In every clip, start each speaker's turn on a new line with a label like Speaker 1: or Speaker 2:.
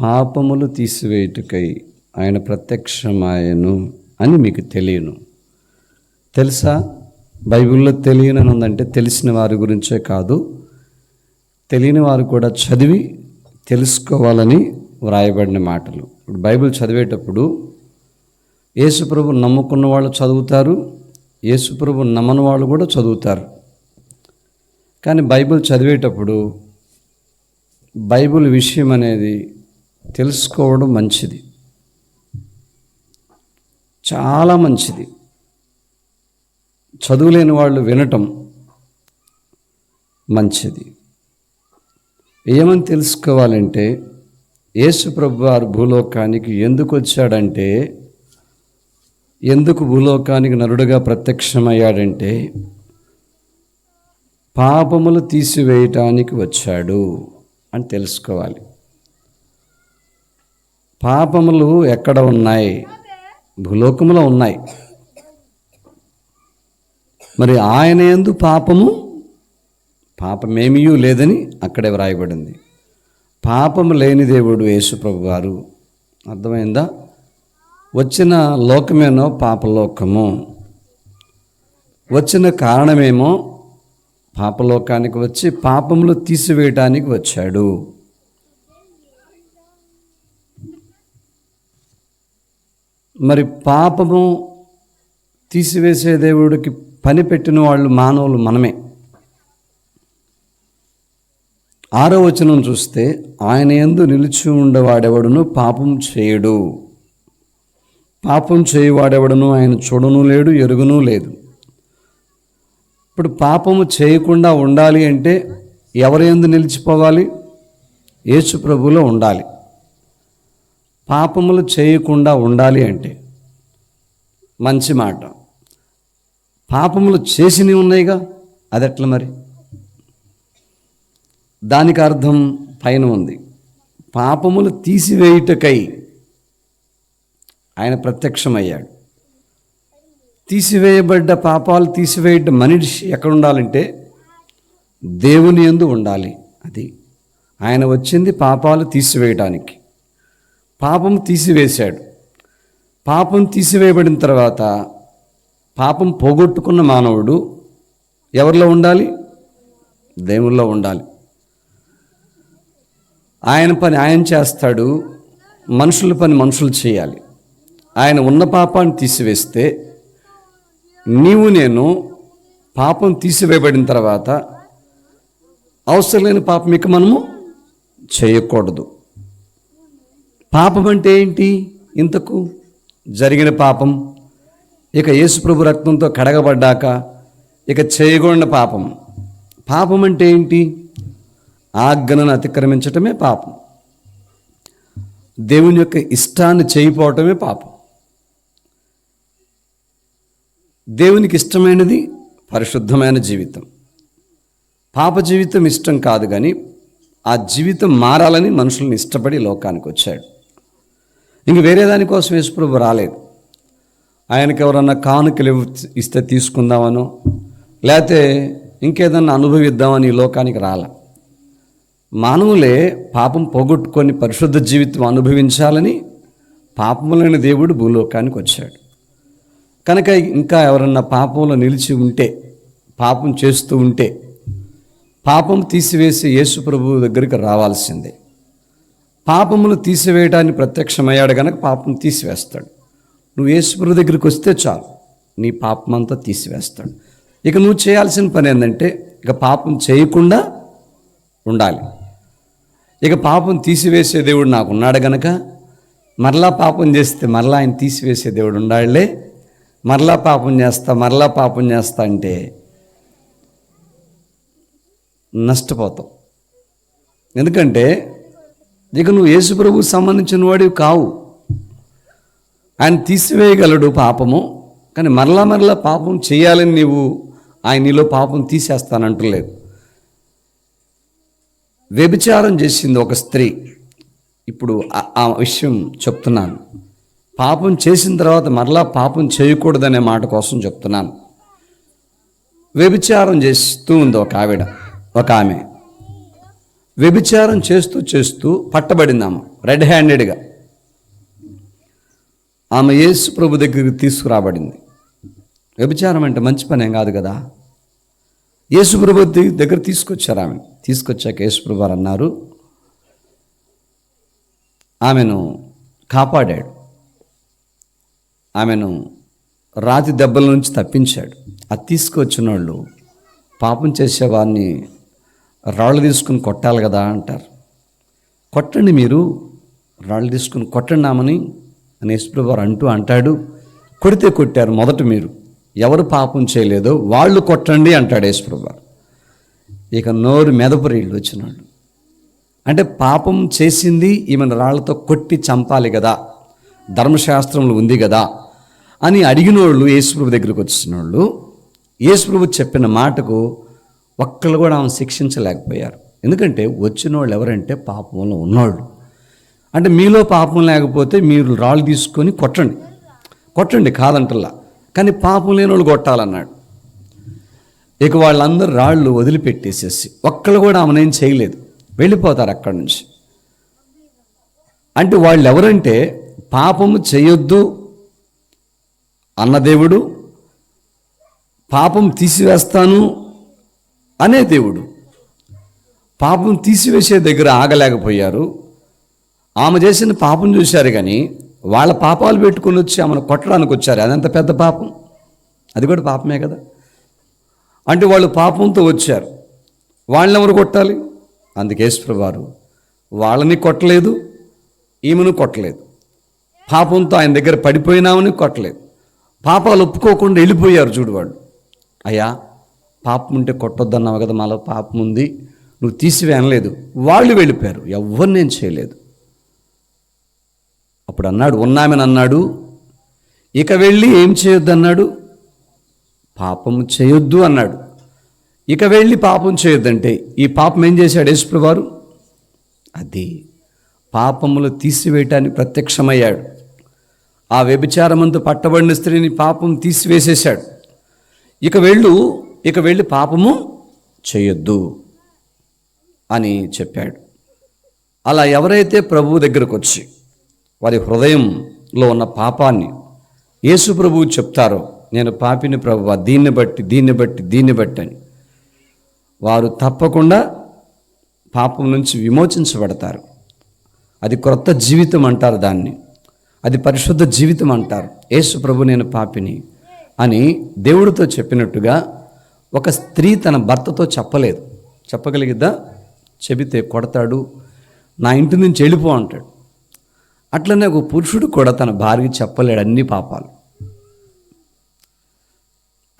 Speaker 1: పాపములు తీసివేయుటకై ఆయన ప్రత్యక్షమాయను అని మీకు తెలియను. తెలుసా? బైబిల్లో తెలియనని ఉందంటే తెలిసిన వారి గురించే కాదు. తెలియని వారు కూడా చదివి తెలుసుకోవాలని వ్రాయబడిన మాటలు. ఇప్పుడు బైబిల్ చదివేటప్పుడు యేసుప్రభు నమ్ముకున్న వాళ్ళు చదువుతారు యేసుప్రభు నమ్మని వాళ్ళు కూడా చదువుతారు. కానీ బైబిల్ చదివేటప్పుడు బైబిల్ విషయం అనేది తెలుసుకోవడం మంచిది. చాలా మంచిది. చదువులేని వాళ్ళు వినటం మంచిది. ఏమని తెలుసుకోవాలంటే యేసు ప్రభు వారు భూలోకానికి ఎందుకు వచ్చాడంటే ఎందుకు భూలోకానికి నరుడుగా ప్రత్యక్షమయ్యాడంటే పాపములు తీసివేయటానికి వచ్చాడు అని తెలుసుకోవాలి. పాపములు ఎక్కడ ఉన్నాయి? భూలోకములో ఉన్నాయి. మరి ఆయన ఎందు పాపము? పాపమేమీ లేదని అక్కడే వ్రాయబడింది. పాపము లేని దేవుడు యేసుప్రభు గారు అర్థమైందా? వచ్చిన లోకమేనో పాపలోకము. వచ్చిన కారణమేమో? పాపలోకానికి వచ్చి పాపములు తీసివేయటానికి వచ్చాడు. మరి పాపము తీసివేసే దేవుడికి పని పెట్టిన వాళ్ళు మానవులు మనమే. ఆరో వచనం చూస్తే ఆయన ఎందు నిలిచి ఉండవాడెవడును పాపం చేయడు. పాపం చేయవాడెవడను ఆయన చూడను లేడు ఎరుగును లేదు. ఇప్పుడు పాపము చేయకుండా ఉండాలి అంటే ఎవరి ఎందు నిలిచిపోవాలి? యేసు ప్రభులో ఉండాలి. పాపములు చేయకుండా ఉండాలి అంటే మంచి మాట. పాపములు చేసినవి ఉన్నాయిగా అది ఎట్లా మరి? దానికి అర్థం పైన ఉంది. పాపములు తీసివేయుటకై ఆయన ప్రత్యక్షమయ్యాడు. తీసివేయబడ్డ పాపాలు తీసివేయడం మనిషి ఎక్కడ ఉండాలంటే దేవుని యందు ఉండాలి. అది ఆయన వచ్చింది పాపాలు తీసివేయడానికి పాపం తీసివేశాడు. పాపం తీసివేయబడిన తర్వాత పాపం పోగొట్టుకున్న మానవుడు ఎవరిలో ఉండాలి? దేవుల్లో ఉండాలి. ఆయన పని ఆయన చేస్తాడు మనుషుల పని మనుషులు చేయాలి. ఆయన ఉన్న పాపాన్ని తీసివేస్తే నీవు నేను పాపం తీసివేయబడిన తర్వాత అవసరం లేని పాపం ఇక మనము చేయకూడదు. పాపం అంటే ఏంటి? ఇంతకు జరిగిన పాపం. ఇక యేసుప్రభు రక్తంతో కడగబడ్డాక ఇక చేయకూడని పాపం. పాపం అంటే ఏంటి? ఆజ్ఞను అతిక్రమించటమే పాపం. దేవుని యొక్క ఇష్టాన్ని చేయిపోవటమే పాపం. దేవునికి ఇష్టమైనది పరిశుద్ధమైన జీవితం. పాప జీవితం ఇష్టం కాదు కానీ ఆ జీవితం మారాలని మనుషులను ఇష్టపడి లోకానికి వచ్చాడు ఇంక వేరే దానికోసం యేసుప్రభు రాలేదు. ఆయనకి ఎవరన్నా కానుకలు ఇస్తే తీసుకుందామనో లేకపోతే ఇంకేదన్నా అనుభవిద్దామని ఈ లోకానికి రాల. మానవులే పాపం పోగొట్టుకొని పరిశుద్ధ జీవితం అనుభవించాలని పాపములైన దేవుడు భూలోకానికి వచ్చాడు. కనుక ఇంకా ఎవరన్నా పాపంలో నిలిచి ఉంటే పాపం చేస్తూ ఉంటే పాపం తీసివేసి యేసు ప్రభువు దగ్గరికి రావాల్సిందే. పాపములు తీసివేయడానికి ప్రత్యక్షమయ్యాడు కనుక పాపం తీసివేస్తాడు. నువ్వు యేసుప్రభు దగ్గరికి వస్తే చాలు. నీ పాపం అంతా తీసివేస్తాడు. ఇక నువ్వు చేయాల్సిన పని ఏంటంటే ఇక పాపం చేయకుండా ఉండాలి. ఇక పాపం తీసివేసే దేవుడు నాకు ఉన్నాడు గనక మరలా పాపం చేస్తే మరలా ఆయన తీసివేసే దేవుడు ఉండాలే మరలా పాపం చేస్తా మరలా పాపం చేస్తా అంటే నష్టపోతాం. ఎందుకంటే ఇక నువ్వు యేసుప్రభుకు సంబంధించిన వాడివి కావు. ఆయన తీసివేయగలడు పాపము కానీ మరలా మరలా పాపం చేయాలని నీవు ఆయన నీలో పాపం తీసేస్తానంటలేదు. వ్యభిచారం చేసింది ఒక స్త్రీ. ఇప్పుడు ఆ- ఆ విషయం చెప్తున్నాను. పాపం చేసిన తర్వాత మరలా పాపం చేయకూడదనే మాట కోసం చెప్తున్నాను. వ్యభిచారం చేస్తూ ఉంది ఒక ఆవిడ ఒక ఆమె. వ్యభిచారం చేస్తూ చేస్తూ పట్టబడింది ఆమె రెడ్ హ్యాండెడ్గా ఆమె యేసు ప్రభు దగ్గరికి తీసుకురాబడింది. వ్యభిచారం అంటే మంచి పని ఏం కాదు కదా? యేసు ప్రభు దగ్గర తీసుకొచ్చారు ఆమె తీసుకొచ్చాక యేసు ప్రభు వారు అన్నారు ఆమెను కాపాడాడు. ఆమెను రాతి దెబ్బల నుంచి తప్పించాడు. అది తీసుకొచ్చిన వాళ్ళు పాపం చేసేవాడిని రాళ్ళు తీసుకుని కొట్టాలి కదా అంటారు. కొట్టండి మీరు రాళ్ళు తీసుకుని కొట్టండి అని యేసుప్రభువారు అంటూ అంటాడు. కొడితే కొట్టారు మొదట మీరు. ఎవరు పాపం చేయలేదో వాళ్ళు కొట్టండి అంటాడు యేసుప్రభువారు ఇక నోరు మెదపురీళ్ళు వచ్చినాడు. అంటే పాపం చేసింది ఈమెను రాళ్ళతో కొట్టి చంపాలి కదా ధర్మశాస్త్రంలో ఉంది కదా అని అడిగినోళ్ళు యేసుప్రభు దగ్గరికి వచ్చిన వాళ్ళు యేసుప్రభు చెప్పిన మాటకు ఒక్కళ్ళు కూడా ఆమె శిక్షించలేకపోయారు. ఎందుకంటే వచ్చిన వాళ్ళు ఎవరంటే పాపంలో ఉన్నవాళ్ళు అంటే మీలో పాపం లేకపోతే మీరు రాళ్ళు తీసుకొని కొట్టండి. కొట్టండి కాదంటల్లా కానీ పాపం లేని వాళ్ళు కొట్టాలన్నాడు. ఇక వాళ్ళందరూ రాళ్ళు వదిలిపెట్టేసేసి ఒక్కళ్ళు కూడా ఆమెనేం చేయలేదు. వెళ్ళిపోతారు అక్కడి నుంచి. అంటే వాళ్ళు ఎవరంటే పాపము చేయొద్దు అన్న దేవుడు పాపం తీసివేస్తాను అనే దేవుడు పాపం తీసివేసే దగ్గర ఆగలేకపోయారు. ఆమె చేసిన పాపం చూశారు కానీ వాళ్ళ పాపాలు పెట్టుకుని వచ్చి ఆమెను కొట్టడానికి వచ్చారు. అదంత పెద్ద పాపం. అది కూడా పాపమే కదా. అంటే వాళ్ళు పాపంతో వచ్చారు. వాళ్ళని ఎవరు కొట్టాలి? అందుకేశ్వర వారు వాళ్ళని కొట్టలేదు ఈమెను కొట్టలేదు. పాపంతో ఆయన దగ్గర పడిపోయినామని కొట్టలేదు. పాపాలు ఒప్పుకోకుండా వెళ్ళిపోయారు చూడు వాళ్ళు. అయ్యా పాపం ఉంటే కొట్టొద్దన్నావు కదా మాలో పాపం ఉంది నువ్వు తీసివేయనలేదు వాళ్ళు వెళ్ళిపోయారు. ఎవరు నేను చేయలేదు. అప్పుడు అన్నాడు ఉన్నామని అన్నాడు ఇక వెళ్ళి ఏం చేయొద్దు అన్నాడు పాపం చేయొద్దు అన్నాడు. ఇక వెళ్ళి పాపం చేయొద్దంటే ఈ పాపం ఏం చేశాడు యేసుప్రభు వారు అది పాపములు తీసివేయటానికి ప్రత్యక్షమయ్యాడు. ఆ వ్యభిచారమంతా పట్టబడిన స్త్రీని పాపం తీసివేసేశాడు. ఇక వెళ్ళు ఇక వెళ్ళి పాపము చేయొద్దు అని చెప్పాడు. అలా ఎవరైతే ప్రభువు దగ్గరకు వచ్చి వారి హృదయంలో ఉన్న పాపాన్ని యేసు ప్రభువు చెప్తారో నేను పాపిని ప్రభువా దీన్ని బట్టి దీన్ని బట్టి దీన్ని బట్టి అని వారు తప్పకుండా పాపం నుంచి విమోచించబడతారు. అది క్రొత్త జీవితం అంటారు దాన్ని. అది పరిశుద్ధ జీవితం అంటారు. యేసు ప్రభు నేను పాపిని అని దేవుడితో చెప్పినట్టుగా ఒక స్త్రీ తన భర్తతో చెప్పలేదు. చెప్పగలిగిద్దా? చెబితే కొడతాడు. నా ఇంటి నుంచి వెళ్ళిపో అంటాడు. అట్లనే ఒక పురుషుడు కూడా తన భార్యకి చెప్పలేడు అన్ని పాపాలు.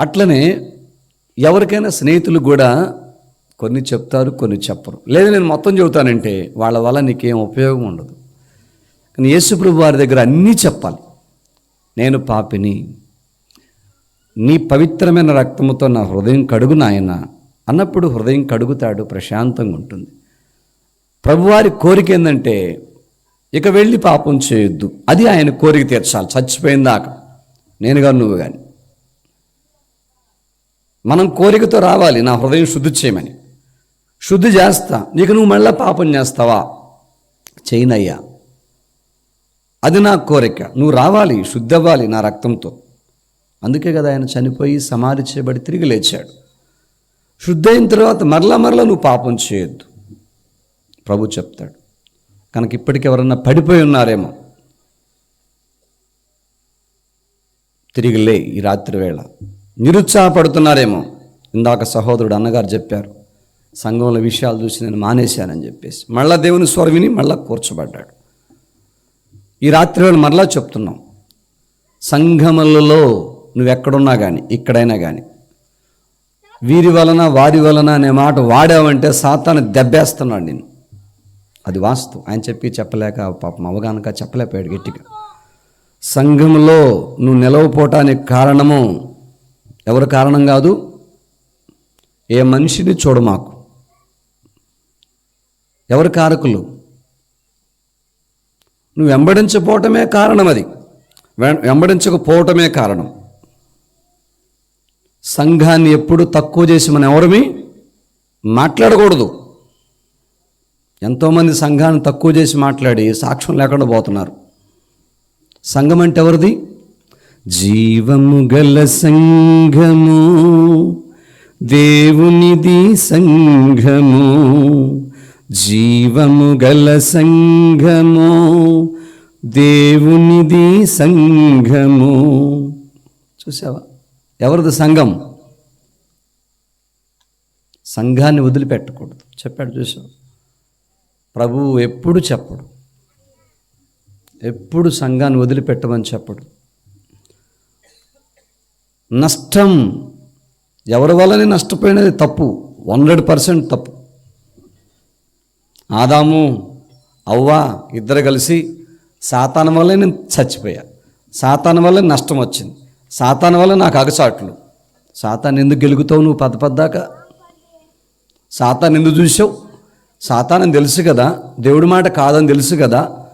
Speaker 1: అట్లనే ఎవరికైనా స్నేహితులు కూడా కొన్ని చెప్తారు కొన్ని చెప్పరు. లేదు నేను మొత్తం చెబుతానంటే వాళ్ళ వల్ల నీకేం ఉపయోగం ఉండదు. కానీ యేసుప్రభు వారి దగ్గర అన్నీ చెప్పాలి. నేను పాపిని నీ పవిత్రమైన రక్తముతో నా హృదయం కడుగు నాయన అన్నప్పుడు హృదయం కడుగుతాడు ప్రశాంతంగా ఉంటుంది. ప్రభువారి కోరిక ఏంటంటే ఇక వెళ్ళి పాపం చేయొద్దు. అది ఆయన కోరిక తీర్చాలి. చచ్చిపోయిన దాకా. నేను కానీ నువ్వు కానీ మనం కోరికతో రావాలి. నా హృదయం శుద్ధి చేయమని. శుద్ధి చేస్తా. నీకు నువ్వు మళ్ళీ పాపం చేస్తావా? చేయనయ్యా. అది నా కోరిక. నువ్వు రావాలి శుద్ధి అవ్వాలి నా రక్తంతో. అందుకే కదా ఆయన చనిపోయి సమాధి చేయబడి తిరిగి లేచాడు. శుద్ధి అయిన తర్వాత మరలా మరలా నువ్వు పాపం చేయొద్దు. ప్రభు చెప్తాడు. కనుక ఇప్పటికి ఎవరన్నా పడిపోయి ఉన్నారేమో తిరిగి లే ఈ రాత్రి వేళ. నిరుత్సాహపడుతున్నారేమో. ఇందాక సహోదరుడు అన్నగారు చెప్పారు సంఘంలో విషయాలు చూసి నేను మానేశానని చెప్పేసి. మళ్ళా దేవుని స్వరం విని మళ్ళా కూర్చోబడ్డాడు. ఈ రాత్రి వేళ మరలా చెప్తున్నాం సంఘములలో నువ్వెక్కడున్నా కానీ ఇక్కడైనా కానీ వీరి వలన వారి వలన అనే మాట వాడావంటే సాతాను దెబ్బేస్తున్నాడు నేను అది వాస్తు ఆయన చెప్పి చెప్పలేక పాపం అవగాహనక చెప్పలేకపోయాడు గట్టిగా. సంఘంలో నువ్వు నిలవపోవటానికి కారణము ఎవరు కారణం కాదు? ఏ మనిషిని చూడు మాకు. ఎవరు కారకులు? నువ్వు వెంబడించపోవటమే కారణం అది. వెం- వెంబడించకపోవటమే కారణం. సంఘాన్ని ఎప్పుడు తక్కువ చేసి మనం ఎవరిమి మాట్లాడకూడదు. ఎంతోమంది సంఘాన్ని తక్కువ చేసి మాట్లాడి సాక్ష్యం లేకుండా పోతున్నారు. సంఘం అంటే ఎవరిది? జీవము గల సంఘము దేవునిది సంఘము జీవము గల సంఘము దేవునిది సంఘము. చూసావా? ఎవరిది సంఘం? సంఘాన్ని వదిలిపెట్టకూడదు. చెప్పాడు చూసావు? ప్రభువు ఎప్పుడు చెప్పడు. ఎప్పుడు సంఘాన్ని వదిలిపెట్టమని చెప్పడు. నష్టం ఎవరి వల్లనే నష్టపోయినది తప్పు. హండ్రెడ్ పర్సెంట్ తప్పు. ఆదాము అవ్వ ఇద్దరు కలిసి సాతాను వల్లే నేను చచ్చిపోయా. సాతాను వల్ల నష్టం వచ్చింది. సాతాన్ వల్ల నాకు అగసాట్లు. సాతాన్ ఎందుకు గెలుగుతావు నువ్వు పద పద్దాక? సాతాన్ ఎందుకు చూసావు? సాతానని తెలుసు కదా. దేవుడి మాట కాదని తెలుసు కదా.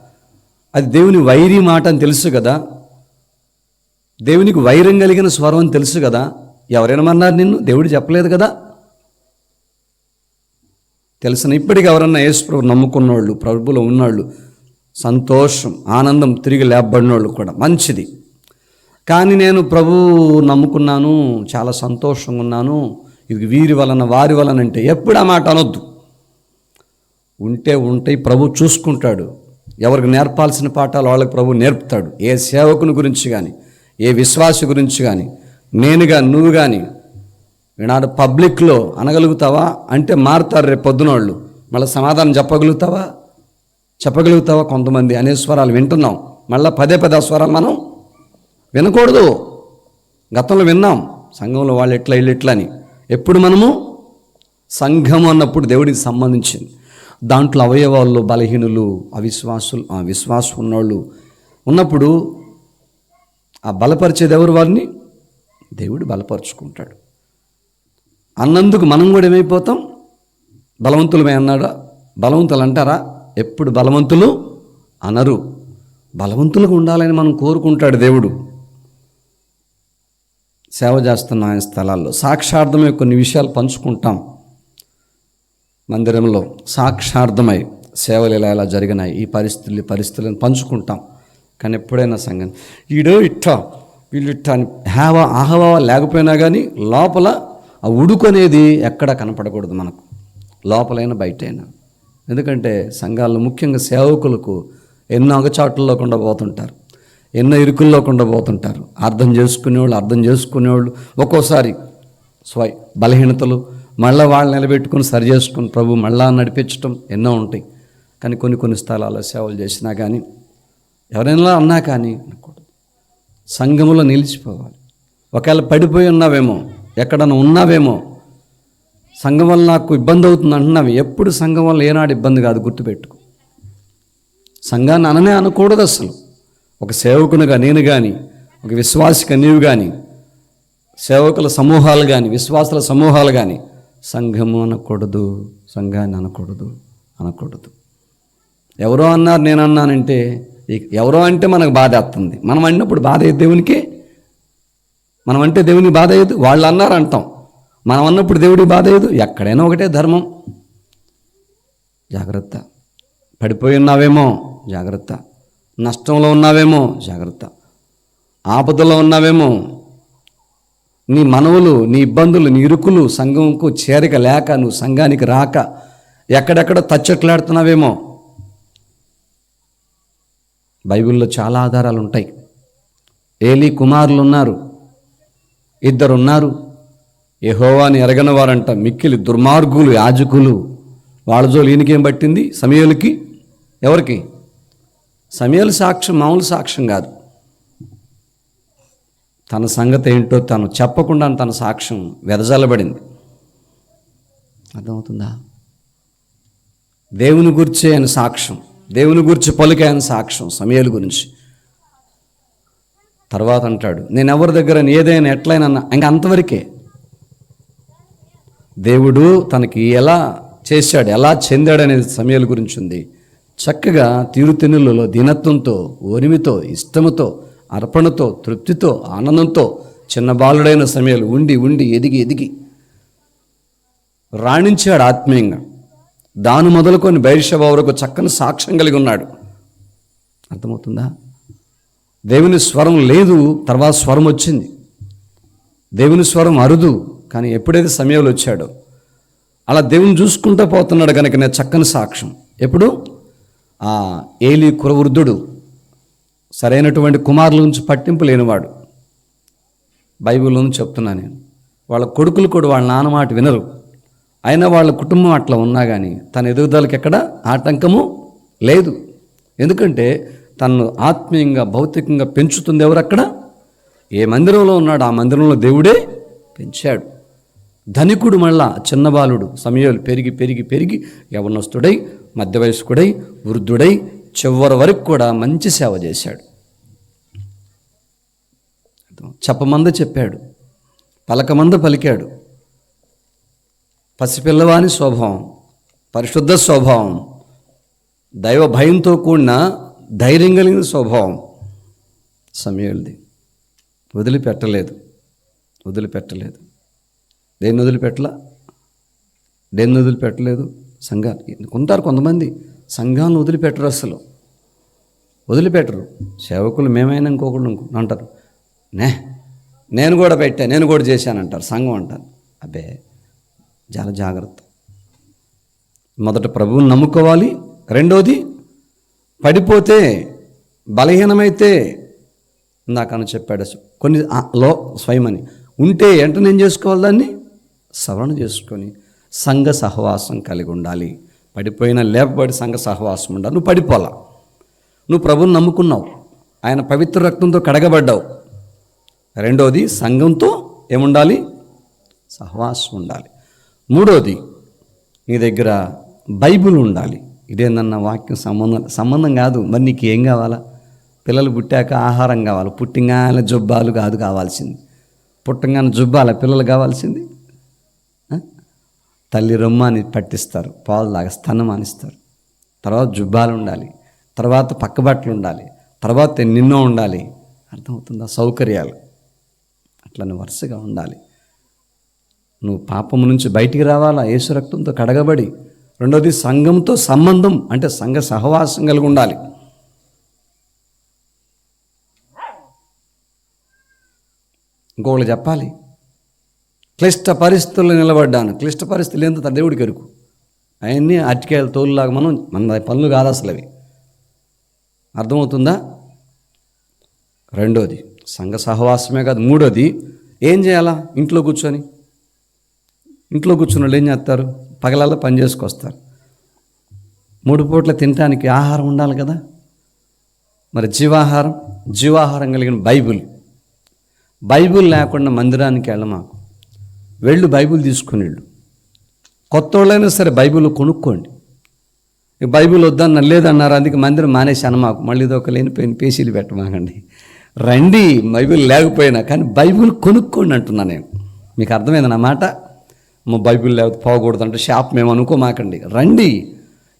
Speaker 1: అది దేవుని వైరి మాట అని తెలుసు కదా. దేవునికి వైరం కలిగిన స్వరం అని తెలుసు కదా. ఎవరేనమన్నారు నిన్ను? దేవుడు చెప్పలేదు కదా. తెలిసిన ఇప్పటికి ఎవరన్నా యేసుప్రభు నమ్ముకున్నోళ్ళు ప్రభులో ఉన్నోళ్ళు సంతోషం ఆనందం తిరిగి లేపబడినోళ్ళు కూడా మంచిది. కానీ నేను ప్రభు నమ్ముకున్నాను చాలా సంతోషంగా ఉన్నాను ఇది వీరి వలన వారి వలన అంటే ఎప్పుడు ఆ మాట అనొద్దు. ఉంటే ఉంటాయి ప్రభు చూసుకుంటాడు. ఎవరికి నేర్పాల్సిన పాఠాలు వాళ్ళకి ప్రభు నేర్పుతాడు. ఏ సేవకుని గురించి కానీ ఏ విశ్వాసి గురించి కానీ నేనుగా నువ్వు కానీ ఈనాడు పబ్లిక్లో అనగలుగుతావా? అంటే మారుతారు రేపు పొద్దున వాళ్ళు మళ్ళీ సమాధానం చెప్పగలుగుతావా? చెప్పగలుగుతావా? కొంతమంది అనే స్వరాలు వింటున్నాం. మళ్ళీ పదే పదే స్వరం స్వరాలు మనం వినకూడదు. గతంలో విన్నాం సంఘంలో వాళ్ళు ఎట్లా వీళ్ళు ఎట్లా అని. ఎప్పుడు మనము? సంఘం అన్నప్పుడు దేవుడికి సంబంధించింది. దాంట్లో అవయవాల్లో బలహీనులు అవిశ్వాసులు విశ్వాసం ఉన్నవాళ్ళు ఉన్నప్పుడు ఆ బలపరిచేది ఎవరు వారిని? దేవుడు బలపరుచుకుంటాడు. అన్నందుకు మనం కూడా ఏమైపోతాం? బలవంతులమే అన్నాడా? బలవంతులు అంటారా? ఎప్పుడు బలవంతులు అనరు. బలవంతులుగా ఉండాలని మనం కోరుకుంటాడు దేవుడు. సేవ చేస్తున్న ఆయన స్థలాల్లో. సాక్షార్థమై కొన్ని విషయాలు పంచుకుంటాం. మందిరంలో సాక్షార్థమై సేవలు ఇలా ఇలా జరిగినాయి ఈ పరిస్థితులు ఈ పరిస్థితులను పంచుకుంటాం. కానీ ఎప్పుడైనా సంఘం ఈడో ఇట్టా వీళ్ళు ఇట్టా అని హ్యావ ఆహవా లేకపోయినా కానీ లోపల ఆ ఉడుకు అనేది ఎక్కడ కనపడకూడదు మనకు. లోపలైనా బయటైనా. ఎందుకంటే సంఘాల్లో ముఖ్యంగా సేవకులకు ఎన్నో అగచాట్లలో లేకుండా పోతుంటారు. ఎన్నో ఇరుకుల్లో కూడా పోతుంటారు. అర్థం చేసుకునేవాళ్ళు అర్థం చేసుకునేవాళ్ళు ఒక్కోసారి స్వయ బలహీనతలు మళ్ళీ వాళ్ళు నిలబెట్టుకుని సరి చేసుకుని ప్రభు మళ్ళా నడిపించటం ఎన్నో ఉంటాయి. కానీ కొన్ని కొన్ని స్థలాల్లో సేవలు చేసినా కానీ ఎవరైనా అన్నా కానీ అనకూడదు. సంఘములో నిలిచిపోవాలి. ఒకవేళ పడిపోయి ఉన్నావేమో ఎక్కడన్నా ఉన్నావేమో సంఘం వల్ల నాకు ఇబ్బంది అవుతుంది అంటున్నావు. ఎప్పుడు సంఘం వల్ల ఏనాడు ఇబ్బంది కాదు గుర్తుపెట్టుకో. సంఘాన్ని అననే అనకూడదు అసలు. ఒక సేవకునిగా నేను కానీ ఒక విశ్వాసిక నీవు కానీ సేవకుల సమూహాలు కానీ విశ్వాసుల సమూహాలు కానీ సంఘము అనకూడదు సంఘాన్ని అనకూడదు అనకూడదు. ఎవరో అన్నారు నేను అన్నానంటే ఎవరో అంటే మనకు బాధ వస్తుంది. మనం అన్నప్పుడు బాధ అయ్యేది దేవునికి. మనం అంటే దేవునికి బాధ అయ్యదు వాళ్ళు అన్నారు అంటాం. మనం అన్నప్పుడు దేవుడికి బాధ అయ్యదు ఎక్కడైనా ఒకటే ధర్మం. జాగ్రత్త. పడిపోయి ఉన్నావేమో? జాగ్రత్త. నష్టంలో ఉన్నావేమో జాగ్రత్త. ఆపదలో ఉన్నావేమో నీ మనవులు నీ ఇబ్బందులు నీ ఇరుకులు సంఘంకు చేరిక లేక నువ్వు సంఘానికి రాక ఎక్కడెక్కడ తచ్చట్లాడుతున్నావేమో. బైబిల్లో చాలా ఆధారాలు ఉంటాయి. ఏలీ కుమారులు ఉన్నారు ఇద్దరు ఉన్నారు ఎరగని వారంట మిక్కిలి దుర్మార్గులు యాజకులు. వాళ్ళ జోలు ఈయనకేం పట్టింది? సమయలకి? ఎవరికి? సమయలు సాక్ష్యం మామూలు సాక్ష్యం కాదు. తన సంగతి ఏంటో తను చెప్పకుండా తన సాక్ష్యం వెదజల్లబడింది. అర్థమవుతుందా? దేవుని గురించి ఆయన సాక్ష్యం. దేవుని గురించి పలికే సాక్ష్యం సమయాల గురించి. తర్వాత అంటాడు నేను ఎవరి దగ్గర ఏదైనా ఎట్లయినా ఇంకా అంతవరకే. దేవుడు తనకి ఎలా చేశాడు ఎలా చెందాడు అనేది సమయాల గురించి ఉంది. చక్కగా తీరుతెన్నులలో దీనత్వంతో ఓరిమితో ఇష్టముతో అర్పణతో తృప్తితో ఆనందంతో చిన్న బాలుడైన సమయాలు ఉండి ఉండి ఎదిగి ఎదిగి రాణించాడు ఆత్మీయంగా. దాని మొదలుకొని బైర్షబ వరకు చక్కని సాక్ష్యం కలిగి ఉన్నాడు. అర్థమవుతుందా? దేవుని స్వరం లేదు తర్వాత స్వరం వచ్చింది. దేవుని స్వరం అరుదు కానీ ఎప్పుడైతే సమయంలో వచ్చాడో అలా దేవుని చూసుకుంటూ పోతున్నాడు కనుక నేను చక్కని సాక్ష్యం. ఎప్పుడు? ఏలి కురవృద్ధుడు సరైనటువంటి కుమారుల నుంచి పట్టింపు లేనివాడు. బైబిల్లో నుంచి చెప్తున్నా నేను. వాళ్ళ కొడుకులు కూడా వాళ్ళ నాన్న మాట వినరు. అయినా వాళ్ళ కుటుంబం అట్లా ఉన్నా కానీ తన ఎదుగుదలకి ఎక్కడ ఆటంకము లేదు. ఎందుకంటే తనను ఆత్మీయంగా భౌతికంగా పెంచుతుంది ఎవరు అక్కడ? ఏ మందిరంలో ఉన్నాడు ఆ మందిరంలో దేవుడే పెంచాడు. ధనికుడు మళ్ళా చిన్న బాలుడు సమయాలు పెరిగి పెరిగి పెరిగి యవనస్తుడై మధ్య వయస్కుడై వృద్ధుడై చివరి వరకు కూడా మంచి సేవ చేశాడు. చెప్పమంద చెప్పాడు. పలకమంద పలికాడు. పసిపిల్లవాని స్వభావం పరిశుద్ధ స్వభావం దైవ భయంతో కూడిన ధైర్యం కలిగిన స్వభావం సమయంది. వదిలిపెట్టలేదు. వదిలిపెట్టలేదు. దేన్ని వదిలిపెట్టలా? దేన్ని వదిలిపెట్టలేదు? సంఘాలు ఉంటారు కొంతమంది. సంఘాలను వదిలిపెట్టరు అసలు. వదిలిపెట్టరు. సేవకులు మేమైనా ఇంకొకళ్ళు ఇంకో అంటారు. నే నేను కూడా పెట్టా నేను కూడా చేశానంటారు సంఘం అంటారు. అబ్బే చాలా జాగ్రత్త. మొదట ప్రభువుని నమ్ముకోవాలి. రెండోది పడిపోతే బలహీనమైతే ఇందాకని చెప్పాడు. కొన్ని లో స్వయమని ఉంటే వెంటనే ఏం చేసుకోవాలి దాన్ని? సవరణ చేసుకొని. సంఘ సహవాసం కలిగి ఉండాలి. పడిపోయినా లేపబడి సంఘ సహవాసం ఉండాలి. నువ్వు పడిపోలా నువ్వు ప్రభుని నమ్ముకున్నావు. ఆయన పవిత్ర రక్తంతో కడగబడ్డావు. రెండోది సంఘంతో ఏముండాలి? సహవాసం ఉండాలి. మూడోది నీ దగ్గర బైబిల్ ఉండాలి. ఇదేందన్న వాక్యం సంబంధం సంబంధం కాదు. మరి నీకు ఏం కావాలా? పిల్లలు పుట్టాక ఆహారం కావాలి. పుట్టింగానే జుబ్బాలు కాదు కావాల్సింది. పుట్టంగానే జుబ్బాల? పిల్లలు కావాల్సింది? తల్లి రొమ్మాని పట్టిస్తారు. పాలు లాగా స్తనం అనిస్తారు తర్వాత జుబ్బాలు ఉండాలి. తర్వాత పక్కబట్టలు ఉండాలి. తర్వాత ఎన్నెన్నో ఉండాలి. అర్థమవుతుందా? సౌకర్యాలు. అట్లని వరుసగా ఉండాలి. నువ్వు పాపము నుంచి బయటికి రావాలా? యేసు రక్తంతో కడగబడి. రెండవది సంఘంతో సంబంధం అంటే సంఘ సహవాసం కలిగి ఉండాలి. ఇంకొకళ్ళు చెప్పాలి. క్లిష్ట పరిస్థితుల్లో నిలబడ్డాను. క్లిష్ట పరిస్థితులు ఏందో తన దేవుడికి ఎరుకు. అవన్నీ అటికాయలు తోలులాగా మనం మన పనులు కాదు అసలు అవి. అర్థమవుతుందా? రెండోది సంఘ సహవాసమే కాదు. మూడోది ఏం చేయాలా? ఇంట్లో కూర్చొని. ఇంట్లో కూర్చున్న వాళ్ళు ఏం చేస్తారు? పగలల్లో పని చేసుకొస్తారు. మూడు పూట్ల తినటానికి ఆహారం ఉండాలి కదా? మరి జీవాహారం జీవాహారం కలిగిన బైబిల్. బైబిల్ లేకుండా మందిరానికి వెళ్ళమాకు. వెళ్ళు బైబిల్ తీసుకుని వెళ్ళు. కొత్త వాళ్ళైనా సరే బైబిల్ కొనుక్కోండి. ఈ బైబిల్ వద్దన్న లేదన్నారు అందుకే మందిరం మానేసి అనమాకు. మళ్ళీ ఇదొక లేనిపోయిన పేసీలు పెట్టమాకండి. రండి బైబిల్ లేకపోయినా కానీ బైబిల్ కొనుక్కోండి అంటున్నా నేను. మీకు అర్థమైంది నా మాట? మా బైబిల్ లేకపోతే పోకూడదు అంటే షాప్ మేము అనుకోమాకండి. రండి.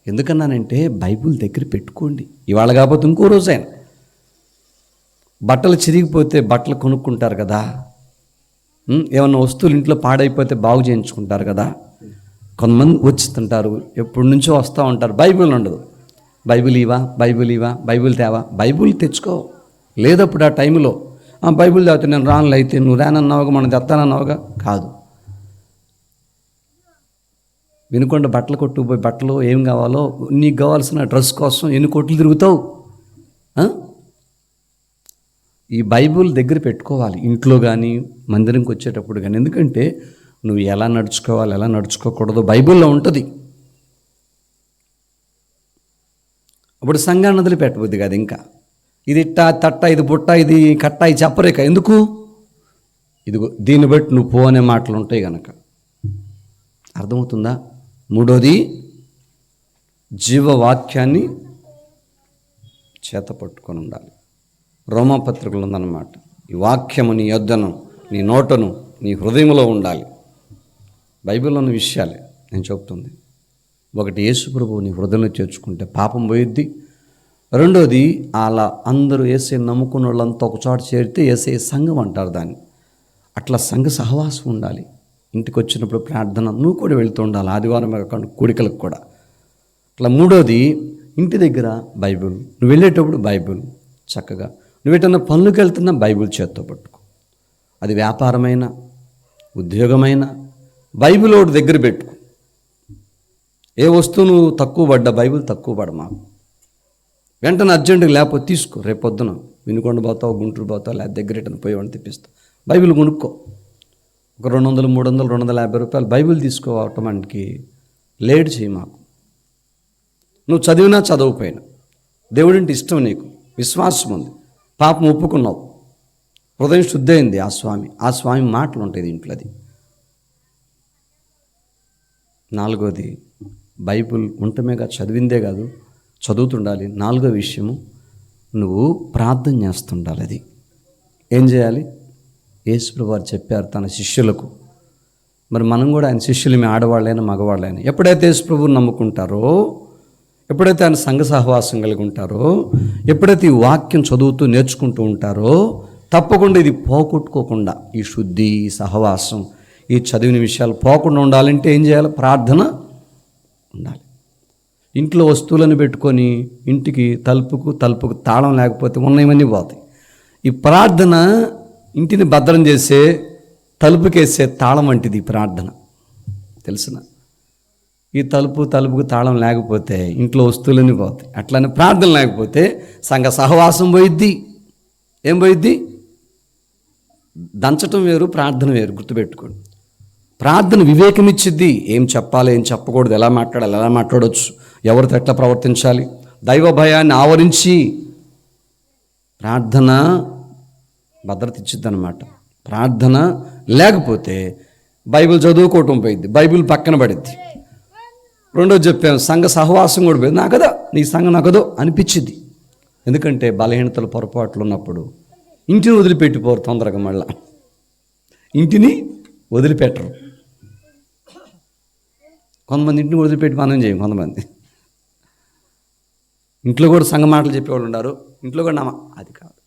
Speaker 1: ఎందుకన్నానంటే బైబిల్ దగ్గర పెట్టుకోండి. ఇవాళ కాకపోతే ఇంకో రోజైనా. బట్టలు చిరిగిపోతే బట్టలు కొనుక్కుంటారు కదా. ఏమైనా ఏమన్నా వస్తువులు ఇంట్లో పాడైపోతే బాగు చేయించుకుంటారు కదా. కొంతమంది వచ్చిస్తుంటారు ఎప్పటి నుంచో వస్తూ ఉంటారు. బైబిల్ ఉండదు. బైబిల్ ఇవా బైబిల్ ఇవా బైబిల్ తేవా? బైబిల్ తెచ్చుకో. లేదప్పుడు ఆ టైంలో ఆ బైబిల్ తేవతే నేను రానులే అయితే నువ్వు రానన్నావుగా మనం తెస్తానన్నావుగా? కాదు. వినుకొండ బట్టలు కొట్టుకుపోయి బట్టలు ఏం కావాలో నీకు కావాల్సిన డ్రెస్ కోసం ఎన్ని కొట్లు తిరుగుతావు? ఈ బైబుల్ దగ్గర పెట్టుకోవాలి. ఇంట్లో కానీ మందిరంకి వచ్చేటప్పుడు కానీ ఎందుకంటే నువ్వు ఎలా నడుచుకోవాలి ఎలా నడుచుకోకూడదు బైబిల్లో ఉంటుంది. అప్పుడు సంఘాన్ని వదిలిపెట్టబుద్ది కాదు ఇంకా. ఇది ఇట్ట తట్ట ఇది బుట్ట ఇది కట్ట ఇది చెప్పరేక. ఎందుకు? ఇదిగో దీన్ని బట్టి నువ్వు పో అనే మాటలు ఉంటాయి కనుక అర్థమవుతుందా? మూడోది జీవవాక్యాన్ని చేత పట్టుకొని ఉండాలి. రోమపత్రికలు ఉందన్నమాట ఈ వాక్యము నీ యొద్దను నీ నోటను నీ హృదయంలో ఉండాలి. బైబిల్లోని విషయాలే నేను చెప్తుంది. ఒకటి యేసు ప్రభువు నీ హృదయంలో చేర్చుకుంటే పాపం పోయిద్ది. రెండోది అలా అందరూ ఏసే నమ్ముకున్న వాళ్ళంతా ఒక చోట చేరితే వేసే సంఘం అంటారు దాన్ని. అట్లా సంఘ సహవాసం ఉండాలి. ఇంటికి వచ్చినప్పుడు ప్రార్థన నువ్వు కూడా వెళ్తూ ఉండాలి ఆదివారం కాకుండా కూడికలకు కూడా. అట్లా మూడోది ఇంటి దగ్గర బైబిల్ నువ్వు వెళ్ళేటప్పుడు బైబిల్. చక్కగా నువ్వు ఎటన్నా పనులకు వెళ్తున్నా బైబిల్ చేత్తో పట్టుకో. అది వ్యాపారమైన ఉద్యోగమైన బైబిల్ ఒకటి దగ్గర పెట్టుకో. ఏ వస్తువు నువ్వు తక్కువ పడ్డా బైబిల్ తక్కువ పడమా? వెంటనే అర్జెంటుగా లేకపోతే తీసుకో రేపు పొద్దున వినుకొండ పోతావు గుంటూరు పోతావు లేదా దగ్గర ఎటన్నా పోయి వాడిని తెప్పిస్తావు బైబిల్ కొనుక్కో. ఒక రెండు వందలు మూడు వందలు రెండు వందల యాభై రూపాయలు బైబిల్ తీసుకోవటమానికి లేట్ చేయి మాకు. నువ్వు చదివినా చదవకపోయినా. దేవుడింటి ఇష్టం నీకు. విశ్వాసం ఉంది. పాపం ఒప్పుకున్నావు. హృదయం శుద్ధైంది ఆ స్వామి. ఆ స్వామి మాటలు ఉంటాయి దీంట్లో అది. నాలుగోది బైబుల్ ఉంటమేగా చదివిందే కాదు చదువుతుండాలి. నాలుగో విషయము నువ్వు ప్రార్థన చేస్తుండాలి అది. ఏం చేయాలి? యేసుప్రభు వారు చెప్పారు తన శిష్యులకు మరి మనం కూడా ఆయన శిష్యులమే ఆడవాళ్ళైనా మగవాళ్ళైనా ఎప్పుడైతే యేసుప్రభుని నమ్ముకుంటారో ఎప్పుడైతే ఆయన సంఘ సహవాసం కలిగి ఉంటారో ఎప్పుడైతే ఈ వాక్యం చదువుతూ నేర్చుకుంటూ ఉంటారో తప్పకుండా ఇది పోగొట్టుకోకుండా ఈ శుద్ధి ఈ సహవాసం ఈ చదివిన విషయాలు పోకుండా ఉండాలంటే ఏం చేయాలి? ప్రార్థన ఉండాలి. ఇంట్లో వస్తువులను పెట్టుకొని ఇంటికి తలుపుకు తలుపుకు తాళం లేకపోతే ఉన్నవన్నీ పోతాయి. ఈ ప్రార్థన ఇంటిని భద్రం చేసే తలుపుకేసే తాళం వంటిది ఈ ప్రార్థన. తెలిసిన? ఈ తలుపు తలుపుకు తాళం లేకపోతే ఇంట్లో వస్తువులన్నీ పోతాయి. అట్లానే ప్రార్థన లేకపోతే సంఘ సహవాసం పోయిద్ది. ఏం పోయిద్ది? దంచటం వేరు ప్రార్థన వేరు గుర్తుపెట్టుకోండి. ప్రార్థన వివేకం ఇచ్చిద్ది ఏం చెప్పాలి ఏం చెప్పకూడదు ఎలా మాట్లాడాలి ఎలా మాట్లాడవచ్చు ఎవరితో ఎట్లా ప్రవర్తించాలి? దైవ భయాన్ని ఆవరించి ప్రార్థన భద్రత ఇచ్చిద్ది అనమాట ప్రార్థన లేకపోతే బైబిల్ చదువుకోవటం పోయింది బైబిల్ పక్కన పడిద్ది. రెండోది చెప్పాను సంఘ సహవాసం కూడా పోయింది. నాకదా నీ సంఘం నాకదో అనిపించింది. ఎందుకంటే బలహీనతలు పొరపాట్లు ఉన్నప్పుడు ఇంటిని వదిలిపెట్టిపోరు తొందరగా మళ్ళా. ఇంటిని వదిలిపెట్టరు. కొంతమంది ఇంటిని వదిలిపెట్టి మనం చేయం? కొంతమంది. ఇంట్లో కూడా సంఘ మాటలు చెప్పేవాళ్ళు ఉన్నారు ఇంట్లో కూడా నమ్మ అది కాదు.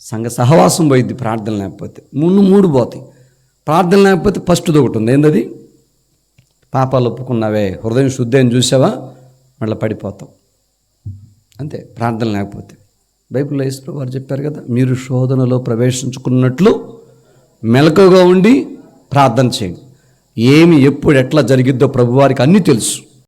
Speaker 1: సంఘ సహవాసం పోయిద్ది ప్రార్థన లేకపోతే. ముందు మూడు పోతాయి. ప్రార్థన లేకపోతే ఫస్ట్ది ఒకటి ఉంది. ఏంటది పాపాలు ఒప్పుకున్నావే హృదయం శుద్ధి అని చూసావా? మళ్ళీ పడిపోతాం అంతే ప్రార్థన లేకపోతే. బైబిల్లో యేసు వారు చెప్పారు కదా మీరు శోధనలో ప్రవేశించుకున్నట్లు మెలకుగా ఉండి ప్రార్థన చేయండి. ఏమి ఎప్పుడు ఎట్లా జరిగిద్దో ప్రభువారికి అన్నీ తెలుసు.